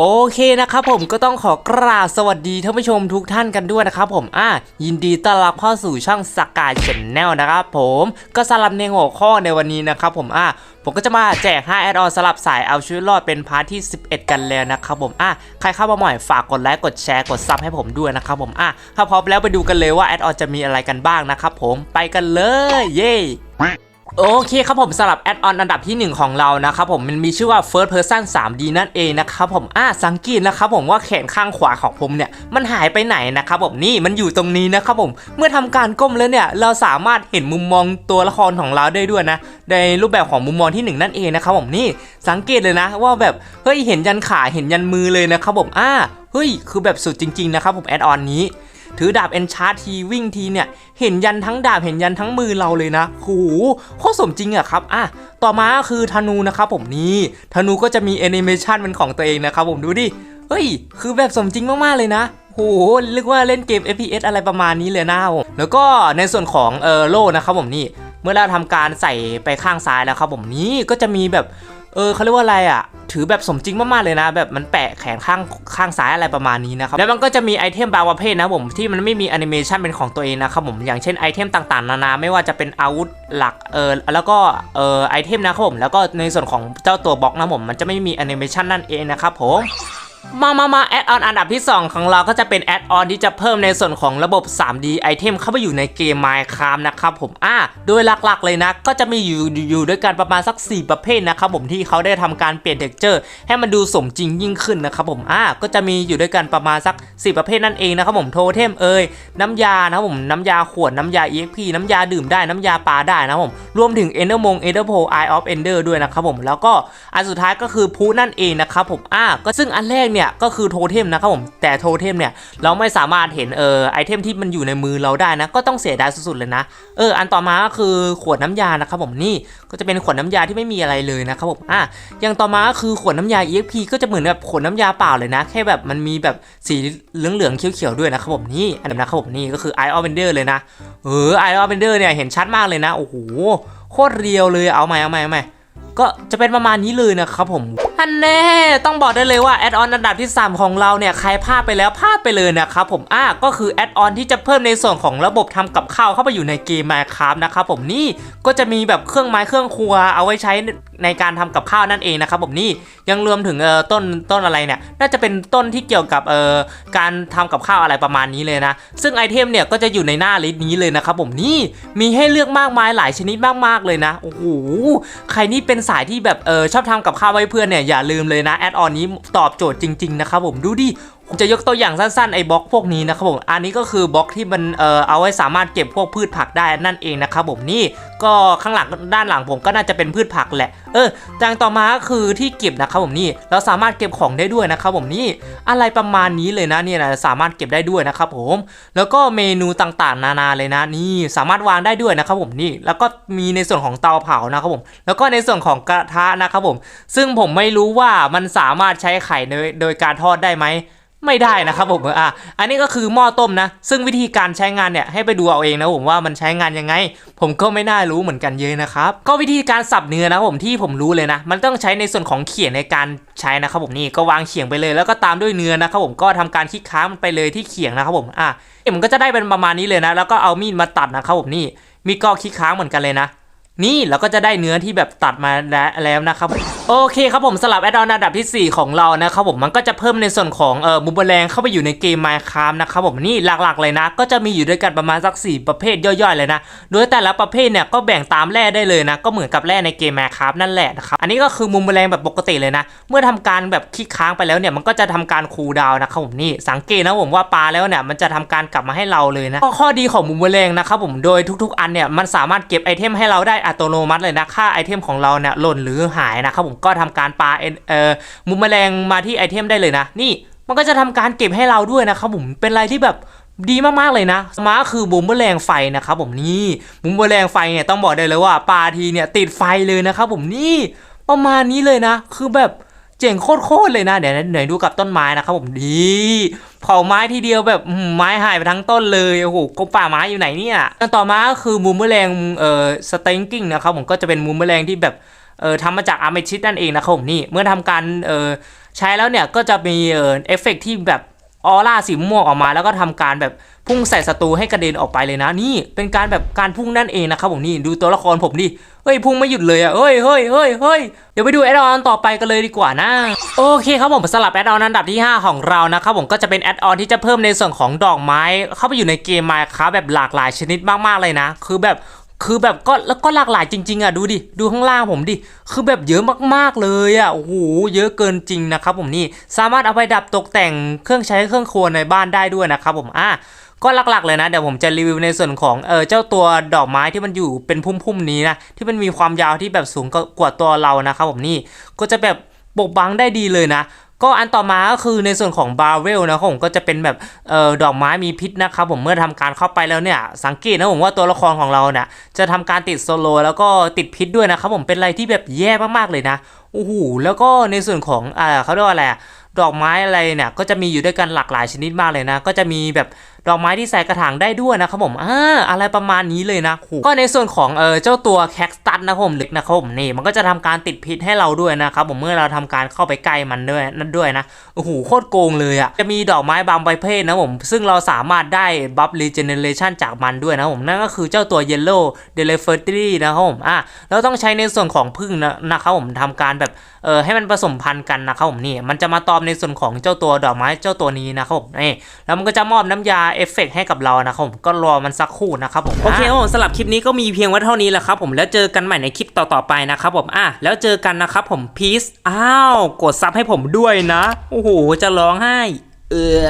โอเคนะครับผมก็ต้องขอกราบสวัสดีท่านผู้ชมทุกท่านกันด้วยนะครับผมอะยินดีต้อนรับเข้าสู่ช่องสกายชแนลนะครับผมก็สลับในหัวข้อในวันนี้นะครับผมอะผมก็จะมาแจก 5 แอดออนสลับสายเอาชีวิตรอดเป็นพาร์ทที่ 11 กันแล้วนะครับผมอะใครเข้ามาใหม่ฝากกดไลค์กดแชร์กดซับให้ผมด้วยนะครับผมอะถ้าพร้อมแล้วไปดูกันเลยว่าแอดออนจะมีอะไรกันบ้างนะครับผมไปกันเลยเย้ โอเคครับผมสำหรับแอดออนอันดับที่ 1 ของเรานะครับผมมันมีชื่อว่า First Person 3D นั่นเองนะครับผมอ่าสังเกตนะครับผมว่าแขนข้างขวาของผมเนี่ยมันหายไปไหนนะครับผมนี่มันอยู่ตรงนี้นะครับผมเมื่อทำการก้มแล้วเนี่ยเราสามารถเห็นมุมมองตัวละครของเราได้ด้วยนะในรูปแบบของมุมมองที่ 1 นั่นเองนะครับผมนี่สังเกตเลยนะ ว่าแบบเฮ้ยเห็นยันขาเห็นยันมือเลยนะครับผมอ่าเฮ้ยคือแบบสุดจริงๆนะครับผมแอดออนนี้ ถือดาบเอนชาร์ทีวิ่งทีเนี่ยเห็นยันทั้งดาบเห็นยันทั้งมือเราเลยนะโหโคตรสมจริงอะครับอะต่อมาคือธนูนะครับผมนี่ธนูก็จะมีแอนิเมชันเป็นของตัวเองนะครับผมดูดิเฮ้ย คือแบบสมจริงมากๆเลยนะโหเรียกว่าเล่นเกม FPS อะไรประมาณนี้เลยนะครับผมแล้วก็ในส่วนของเออโล่นะครับผมนี่เมื่อเราทำการใส่ไปข้างซ้ายแล้วครับผมนี่ก็จะมีแบบ เออเขาเรียกว่าอะไรอะ ถือแบบสมจริงมากๆเลยนะ แบบมันแปะแขนข้างข้างซ้ายอะไรประมาณนี้นะครับ แล้วมันก็จะมีไอเทมบางประเภทนะผมที่มันไม่มีแอนิเมชันเป็นของตัวเองนะครับผมอย่างเช่นไอเทมต่างๆ นานาไม่ว่าจะเป็นอาวุธหลักเออแล้วก็เออไอเทมนะครับผมแล้วก็ในส่วนของเจ้าตัวบล็อกนะผมมันจะไม่มีแอนิเมชันนั่นเองนะครับผม มามามาแอดออนอันดับที่ 2 ของเราก็จะเป็นแอดออนที่จะเพิ่มในส่วนของระบบ 3D ไอเทมเข้าไปอยู่ในเกม Minecraft นะครับผมอ่าโดยหลักๆเลยนะ ก็จะมีอยู่อยู่ด้วยกันประมาณสัก 4 ประเภทนะครับผมที่เขาได้ทำการเปลี่ยนเท็กเจอร์ให้มันดูสมจริงยิ่งขึ้นนะครับผมอ่าก็จะมีอยู่ด้วยกันประมาณสัก 4 ประเภทนั่นเองนะครับผมโทเทมเอ่ยน้ำยานะครับผมน้ำยาขวดน้ำยา EXP น้ำยาดื่มได้น้ำยาปลาได้นะครับผมรวมถึง Ender มง Ender p o Eye of Ender ด้วยนะครับผมแล้วก็อันสุดท้ายก็คือพูนั่นเองนะครับผมอ่าก็ซึ่งอันแรกเนี่ยก็คือโทเทมนะครับผมแต่โทเทมเนี่ยเราไม่สามารถเห็นเออไอเทมที่มันอยู่ในมือเราได้นะ ก็ต้องเสียดายสุดๆเลยนะเอออันต่อมาก็คือขวดน้ำยานะครับผมนี่ก็จะเป็นขวดน้ำยาที่ไม่มีอะไรเลยนะครับผมอะอย่างต่อมาก็คือขวดน้ำยา EXP ก็จะเหมือนแบบขวดน้ำยาเปล่าเลยนะ แค่แบบมันมีแบบสีเหลืองๆเขียวๆด้วยนะครับผมนี่อันนั้นนะครับผมนี่ก็คือ Eye of Ender เลยนะเออ Eye of Ender เนี่ยเห็นชัดมากเลยนะโอ้โหโคตรเรียวเลยเอาใหม่เอาใหม่เอาใหม่ก็จะเป็นประมาณนี้เลยนะครับผม อันแน่ต้องบอกได้เลยว่าแอดออนอันดับที่ 3 ของเราเนี่ยใครพลาดไปแล้วพลาดไปเลยนะครับผมอะก็คือแอดออนที่จะเพิ่มในส่วนของระบบทำกับข้าวเข้าไปอยู่ในเกม Minecraft นะครับผมนี่ก็จะมีแบบเครื่องไม้เครื่องครัวเอาไว้ใช้ในการทำกับข้าวนั่นเองนะครับผมนี่ยังรวมถึงเอ่อต้นต้นอะไรเนี่ยน่าจะเป็นต้นที่เกี่ยวกับเอ่อการทำกับข้าวอะไรประมาณนี้เลยนะ ซึ่งไอเทมเนี่ยก็จะอยู่ในหน้าลิสต์นี้เลยนะครับผมนี่มีให้เลือกมากมายหลายชนิดมากๆเลยนะโอ้โหใครนี่เป็นสายที่แบบเออชอบทำกับข้าวไว้เพื่อนเนี่ยอย่าลืมเลยนะแอดออนนี้ตอบโจทย์จริงๆนะครับผมดูดิ จะยกตัวอย่างสั้นๆไอ้บล็อกพวกนี้นะครับผมอันนี้ก็คือบล็อกที่มันเออเอาไว้สามารถเก็บพวกพืชผักได้นั่นเองนะครับผมนี่ก็ข้างหลังด้านหลังผมก็น่าจะเป็นพืชผักแหละ เอออย่างต่อมาก็คือที่เก็บนะครับผมนี่เราสามารถเก็บของได้ด้วยนะครับผมนี่อะไรประมาณนี้เลยนะเนี่ยนะสามารถเก็บได้ด้วยนะครับผม แล้วก็เมนูต่างๆ นานาเลยนะนี่สามารถวางได้ด้วยนะครับผมนี่แล้วก็มีในส่วนของเตาเผานะครับผม แล้วก็ในส่วนของกระทะนะครับผม ซึ่งผมไม่รู้ว่ามันสามารถใช้ไข่โดยการทอดได้ไหม ไม่ได้นะครับผมอะอันนี้ก็คือหม้อต้มนะ ซึ่งวิธีการใช้งานเนี่ยให้ไปดูเอาเองนะผมว่ามันใช้งานยังไง ผมก็ไม่น่ารู้เหมือนกันเยอะนะครับ ก็วิธีการสับเนื้อนะผมที่ผมรู้เลยนะ มันต้องใช้ในส่วนของเขียงในการใช้นะครับผมนี่ก็วางเขียงไปเลย แล้วก็ตามด้วยเนื้อนะครับผมก็ทำการคลิกค้างมันไปเลยที่เขียงนะครับผมอะมันก็จะได้เป็นประมาณนี้เลยนะ แล้วก็เอามีดมาตัดนะครับผมนี่มีก็คลิกค้างเหมือนกันเลยนะ นี่เราก็จะได้เนื้อที่แบบตัดมาแล้วนะครับ โอเคครับผมสลับแอดออนอันดับทีสี่4 ของเรานะครับผมมันก็จะเพิ่มในส่วนของเอ่อมูบแรงเข้าไปอยู่ในเกม Minecraft นะครับผมนี่หลักๆเลยนะ ก็จะมีอยู่ด้วยกันประมาณสัก 4 ประเภทย่อยๆเลยนะ โดยแต่ละประเภทเนี่ยก็แบ่งตามแร่ได้เลยนะ ก็เหมือนกับแร่ในเกม Minecraft นั่นแหละนะครับอันนี้ก็คือมุมแมลงแบบปกติเลยนะ เมื่อทำการแบบคลิกค้างไปแล้วเนี่ยมันก็จะทำการคูลดาวน์นะครับผมนี่สังเกตนะผมว่าปลาแล้วเนี่ยมันจะทำการกลับมาให้เราเลยนะข้อดีของมุมแมลงนะครับผมโดยทุก ๆ อันเนี่ยมันสามารถเก็บไอเทมให้เราได้อัตโนมัติเลยนะ ค่าไอเทมของเราเนี่ยหล่นหรือหายนะครับผมก็ทำการปาเอ่อมุมแมลงมาที่ไอเทมได้เลยนะ นี่มันก็จะทำการเก็บให้เราด้วยนะครับผมเป็นอะไรที่แบบดีมาก ๆ เลยนะ ม้าคือบุมเบอร์แรงไฟนะครับผมนี่บุมเบอร์แรงไฟเนี่ยต้องบอกได้เลยว่าปาทีเนี่ยติดไฟเลยนะครับผมนี่ประมาณนี้เลยนะ คือแบบ เจ๋งโคตรๆเลยนะเดี๋ยวเดี๋ยดูกับต้นไม้นะครับผมดีเผาไม้ทีเดียวแบบไม้หายไปทั้งต้นเลยโอ้โหกบป่าไม้อยู่ไหนเนี่ยต่อมาก็คือมูมเบอร์แรงเอ่อสเต็งกิ้งนะครับผมก็จะเป็นมูมเบอร์แรงที่แบบเอ่อทำมาจากอะเมทิสนั่นเองนะครับผมนี่เมื่อทำการเอ่อใช้แล้วเนี่ยก็จะมีเออเอฟเฟกต์ที่แบบ ออร่าสีม่วงออกมาแล้วก็ทำการแบบพุ่งใส่ศัตรูให้กระเด็นออกไปเลยนะนี่เป็นการแบบการพุ่งนั่นเองนะครับผมนี่ดูตัวละครผมดิเฮ้ยพุ่งไม่หยุดเลยอะเฮ้ยเฮ้ยเฮ้ยเฮ้ยเดี๋ยวไปดูแอดออนต่อไปกันเลยดีกว่านะโอเคครับผมสลับแอดออนอันดับที่ 5 ของเรานะครับผมก็จะเป็นแอดออนที่จะเพิ่มในส่วนของดอกไม้ เข้าไปอยู่ในเกมมาครับแบบหลากหลายชนิดมากๆเลยนะ คือแบบ คือแบบก็แล้วก็หลากหลายจริง ๆอะดูดิดูข้างล่างผมดิคือแบบเยอะมากๆเลยอะโอ้โหเยอะเกินจริงนะครับผมนี่สามารถเอาไปดับตกแต่งเครื่องใช้เครื่องครัวในบ้านได้ด้วยนะครับผมอะก็หลักๆเลยนะเดี๋ยวผมจะรีวิวในส่วนของเออเจ้าตัวดอกไม้ที่มันอยู่เป็นพุ่มๆนี้นะที่มันมีความยาวที่แบบสูงกว่าตัวเรานะครับผมนี่ก็จะแบบปกบังได้ดีเลยนะ ก็อันต่อมาก็คือในส่วนของบาร์เวลนะครับผมก็จะเป็นแบบเอ่อดอกไม้มีพิษนะครับผมเมื่อทำการเข้าไปแล้วเนี่ยสังเกตนะผมว่าตัวละครของเราเนี่ยจะทำการติดโซโลแล้วก็ติดพิษด้วยนะครับผมเป็นอะไรที่แบบแย่มากๆเลยนะโอ้โหแล้วก็ในส่วนของอ่าเขาเรียกว่าอะไรดอกไม้อะไรเนี่ยก็จะมีอยู่ด้วยกันหลากหลายชนิดมากเลยนะ ก็จะมีแบบ ดอกไม้ที่ใส่กระถางได้ด้วยนะครับผมอ่าอะไรประมาณนี้เลยนะโอ้โหก็ในส่วนของเออเจ้าตัวแคคตัสนะครับผมเล็กนะครับผมนี่มันก็จะทำการติดพิษให้เราด้วยนะครับผมเมื่อเราทำการเข้าไปใกล้มันด้วยนั่นด้วยนะโอ้โหโคตรโกงเลยอะ่ะจะมีดอกไม้บางประเภทนะผมซึ่งเราสามารถได้บัฟรีเจเนเรชันจากมันด้วยนะผมนั่นก็คือเจ้าตัว Yellow d e l i f e r t y นะครับผมอะเราต้องใช้ในส่วนของพึ่งนะนะครับผมทำการแบบเออให้มันผสมพันธุ์กันนะครับผมนี่มันจะมาตอมในส่วนของเจ้าตัวดอกไม้เจ้าตัวนี้นะครับผมนี่แล้วมันก็จะมอบน้ำยาเอฟเฟกต์ให้กับเรานะครับผมก็รอมันสักครู่นะครับผมโอเคครับผมสำหรับคลิปนี้ก็มีเพียงว่าเท่านี้แหละครับผมแล้วเจอกันใหม่ในคลิปต่อๆไปนะครับผมอะแล้วเจอกันนะครับผมพีซอ้าวกดซับให้ผมด้วยนะโอ้โหจะร้องไห้เออ